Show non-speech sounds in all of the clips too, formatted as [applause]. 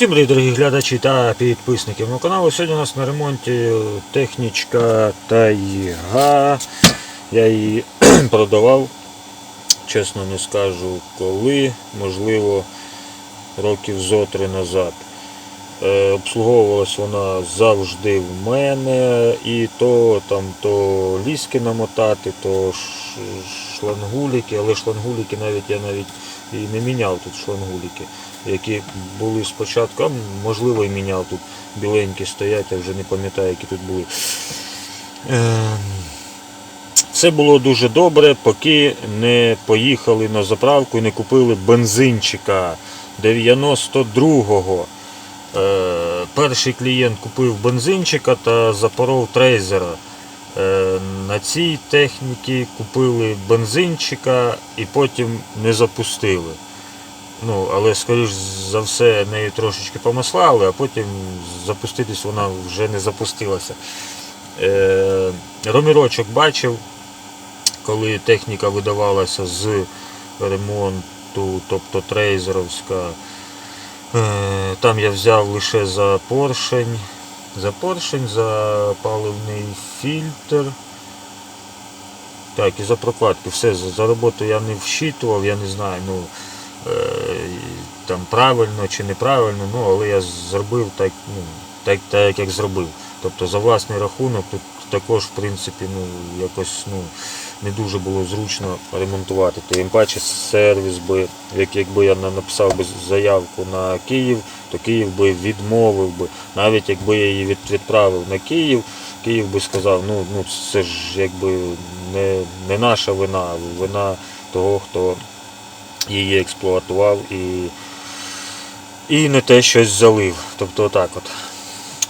Всім привіт, дорогі глядачі та підписники мого каналу. Сьогодні у нас на ремонті технічка Тайга. Я її [clears throat] продавав, чесно не скажу коли, можливо, років зо три назад. Е, обслуговувалась вона завжди в мене, і то там то ліски намотати, то шлангуліки, але шлангуліки навіть я навіть і не міняв тут шлангуліки, які були спочатку, а можливо і міняв тут біленькі стоять, я вже не пам'ятаю, які тут були. Ем, Все було дуже добре, поки не поїхали на заправку і не купили бензинчика 92-го. Е, перший клієнт купив бензинчика та запоров трейзера. Е, на цій техніці купили бензинчика і потім не запустили. Ну, але, скоріш за все, нею трошечки помаслали, а потім запуститись вона вже не запустилася. Е, ромірочок бачив, коли техніка видавалася з ремонту, тобто трейзеровська. Е, Там я взяв лише за поршень, за поршень, за паливний фільтр. Так, і за прокладки. Все, за, роботу я не вщитував, я не знаю, ну е, там правильно чи неправильно, ну, але я зробив так, ну, так, так як зробив. Тобто за власний рахунок тут також, в принципі, ну, якось ну, не дуже було зручно ремонтувати. Тим паче сервіс би, як, якби я написав би заявку на Київ, то Київ би відмовив би. Навіть якби я її від, відправив на Київ, Київ би сказав, ну, ну це ж якби не, не наша вина, вина того, хто її експлуатував і, і не те щось залив. Тобто отак от.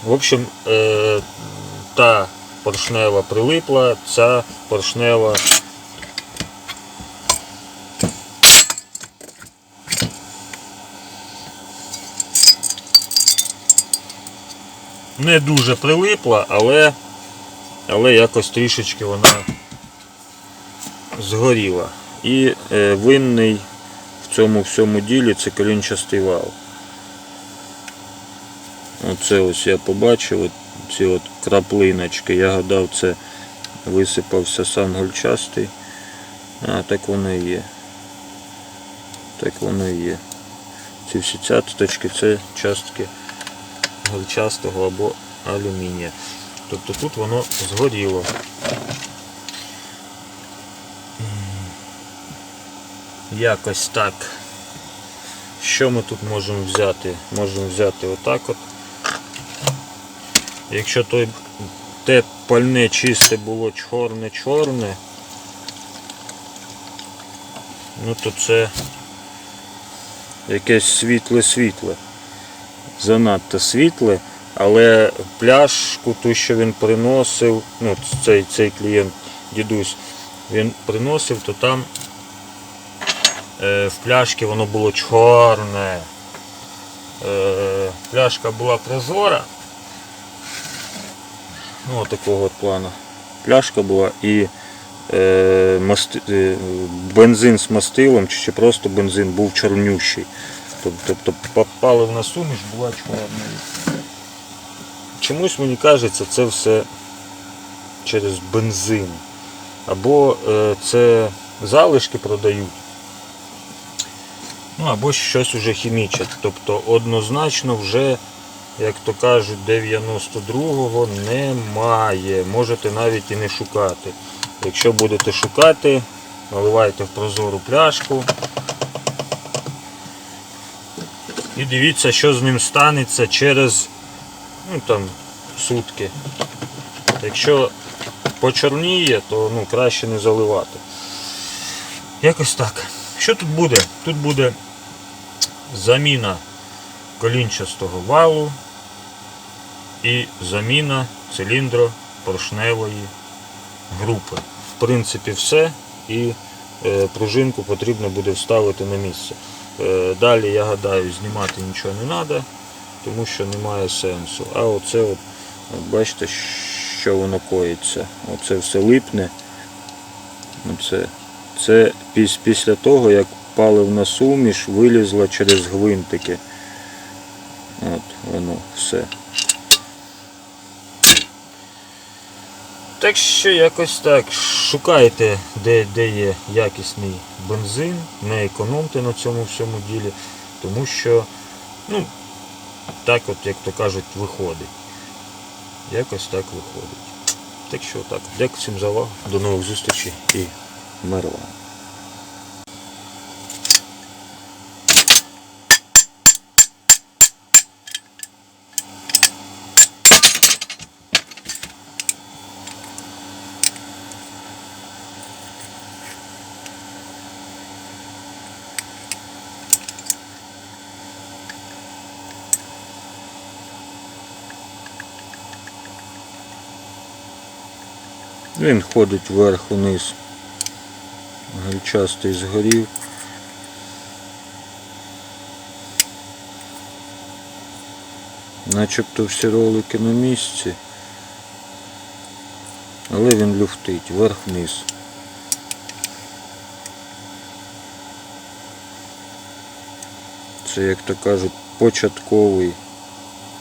В общем, е, та поршнева прилипла, ця поршнева не дуже прилипла, але, але якось трішечки вона згоріла. І е, винний в цьому всьому ділі це колінчастий вал. Оце ось я побачив, ці от краплиночки. Я гадав, це висипався сам гольчастий. А, так воно і є. Так воно і є. Ці всі цяточки це частки гольчастого або алюмінія. Тобто тут воно згоріло. Якось так. Що ми тут можемо взяти? Можемо взяти отак от. Якщо той, те пальне чисте було чорне-чорне, ну то це якесь світле-світле. Занадто світле, але пляшку, ту, що він приносив, ну цей, цей клієнт, дідусь, він приносив, то там е, в пляшці воно було чорне. Е, пляшка була прозора. Ну, такого от плану. Пляшка була і е, масти, е, бензин з мастилом, чи, чи просто бензин був чорнющий. Тоб- Тобто па- паливна суміш була чорною. Чомусь мені кажеться, це все через бензин. Або е, це залишки продають. Ну або щось уже хімічать. Тобто однозначно вже, як то кажуть, 92-го немає. Можете навіть і не шукати. Якщо будете шукати, наливайте в прозору пляшку. І дивіться, що з ним станеться через ну, там, сутки. Якщо почорніє, то ну, краще не заливати. Якось так. Що тут буде? Тут буде заміна колінчастого валу і заміна циліндро-поршневої групи. В принципі, все. І е, пружинку потрібно буде вставити на місце. Е, далі, я гадаю, знімати нічого не треба, тому що немає сенсу. А оце, от, бачите, що воно коїться. Оце все липне. Оце. Це піс- після того, як паливна суміш вилізла через гвинтики. От воно все. Так що якось так. Шукайте, де, де є якісний бензин, не економте на цьому всьому ділі, тому що, ну, так от, як то кажуть, виходить. Якось так виходить. Так що так, дякую всім за увагу. До нових зустрічей і мир Він ходить вверх-униз. Гальчастий згорів. Начебто всі ролики на місці. Але він люфтить вверх-вниз. Це, як то кажуть, початковий,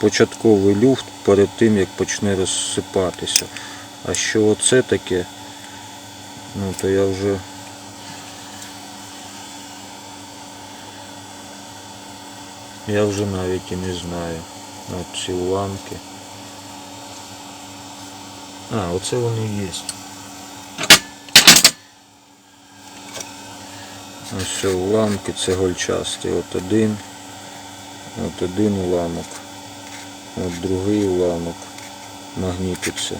початковий люфт перед тим, як почне розсипатися. А що оце таке? Ну то я вже я вже навіть і не знаю. От ці уламки. А, оце вони є. Ось уламки це гольчастий. От один. От один уламок. От другий уламок. Магнітиться.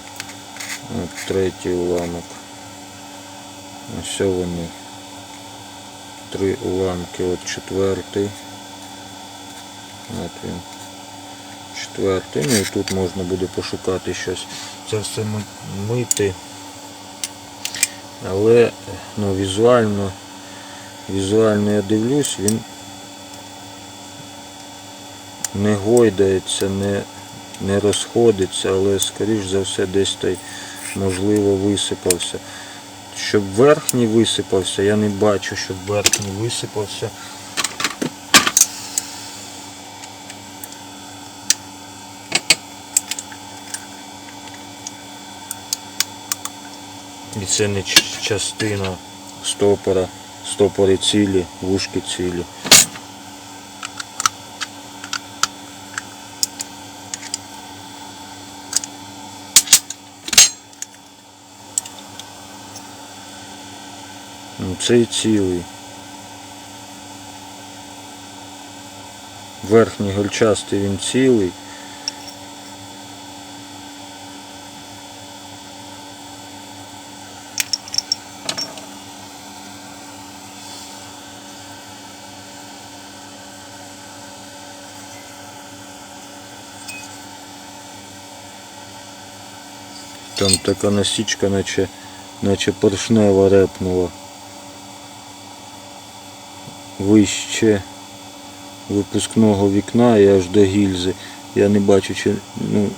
От третій уламок. Ось вони. Три уламки. От четвертий. От він. Четвертий. Ну і тут можна буде пошукати щось. Це все мити. Але ну, візуально, візуально я дивлюсь, він не гойдається, не, не розходиться, але скоріш за все десь той можливо висипався. Щоб верхній висипався, я не бачу, щоб Верхній висипався. І це не частина. стопора, стопори цілі, вушки цілі. Цей цілий. Верхній гольчастий він цілий. Там така насічка, наче, наче поршнева репнула. Вище випускного вікна і аж до гільзи. Я не бачу, чи ну,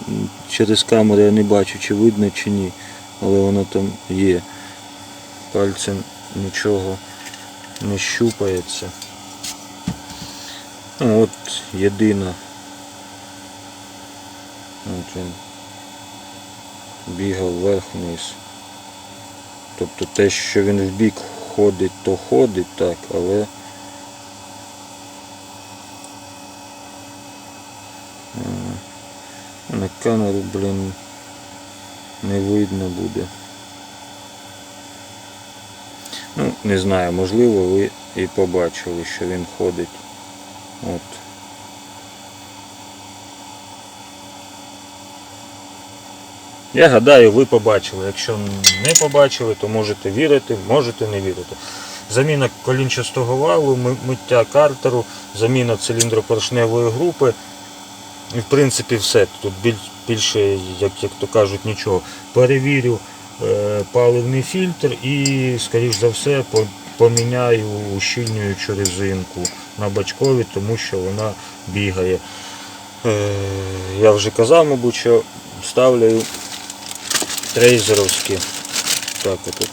через камеру я не бачу, чи видно, чи ні. Але воно там є. Пальцем нічого не щупається. Ну, от єдина. От він бігав вверх-вниз. Тобто те, що він в бік ходить, то ходить так, але на камеру, блін, не видно буде. Ну, не знаю, можливо, ви і побачили, що він ходить. От. Я гадаю, ви побачили. Якщо не побачили, то можете вірити, можете не вірити. Заміна колінчастого валу, миття картеру, заміна циліндропоршневої групи. І в принципі все. Тут більше, як, як то кажуть, нічого. Перевірю е, паливний фільтр і, скоріш за все, по- поміняю ущільнюючу резинку на бачкові, тому що вона бігає. Е, Я вже казав, мабуть, що ставлю трейзеровські. Так от.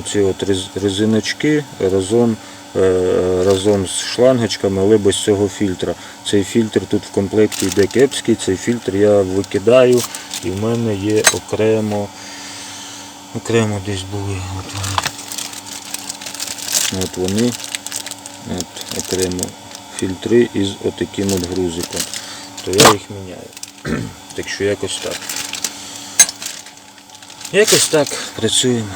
Оці от рез- резиночки, резон е, разом з шлангочками, але без цього фільтра. Цей фільтр тут в комплекті йде кепський, цей фільтр я викидаю і в мене є окремо, окремо десь були. От вони. От вони. От окремо фільтри із отаким от грузиком. То я їх міняю. Так що якось так. Якось так працюємо.